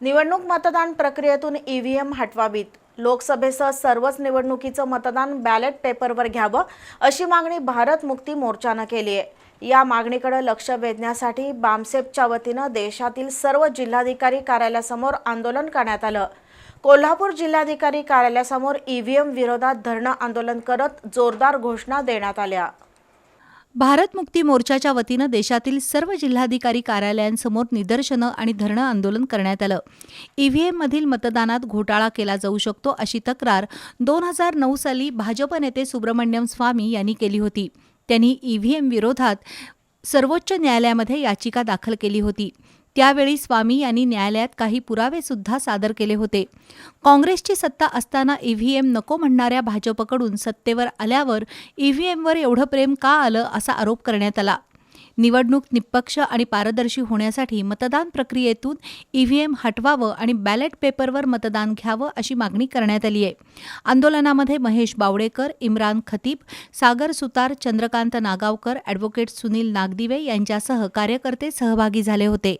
निवडणूक मतदान प्रक्रियेतून ईव्हीएम हटवावीत. लोकसभेसह सर्वच निवडणुकीचं मतदान बॅलेट पेपरवर घ्यावं अशी मागणी भारत मुक्ती मोर्चानं केली आहे. या मागणीकडे लक्ष वेधण्यासाठी बामसेपच्या वतीनं देशातील सर्व जिल्हाधिकारी कार्यालयासमोर आंदोलन करण्यात आलं. कोल्हापूर जिल्हाधिकारी कार्यालयासमोर ईव्हीएम विरोधात धरणं आंदोलन करत जोरदार घोषणा देण्यात आल्या. भारत मुक्ती मोर्चाच्या वतीनं देशातील सर्व जिल्हाधिकारी कार्यालयांसमोर निदर्शनं आणि धरणं आंदोलन करण्यात आलं. ईव्हीएममधील मतदानात घोटाळा केला जाऊ शकतो अशी तक्रार दोन हजार नऊ साली भाजप नेते सुब्रमण्यम स्वामी यांनी केली होती. त्यांनी ईव्हीएम विरोधात सर्वोच्च न्यायालयामध्ये याचिका दाखल केली होती. त्यावेळी स्वामी यांनी न्यायालयात काही पुरावेसुद्धा सादर केले होते. काँग्रेसची सत्ता असताना ईव्हीएम नको म्हणणाऱ्या भाजपकडून सत्तेवर आल्यावर ईव्हीएमवर एवढं प्रेम का आलं असा आरोप करण्यात आला. निवडणूक निष्पक्ष आणि पारदर्शी होण्यासाठी मतदान प्रक्रियेतून ईव्हीएम हटवावं आणि बॅलेट पेपरवर मतदान घ्यावं अशी मागणी करण्यात आली आहे आंदोलनामध्ये महेश बावडेकर इम्रान खतीब सागर सुतार चंद्रकांत नागावकर ॲडव्होकेट सुनील नागदिवे यांच्यासह कार्यकर्ते सहभागी झाले होते.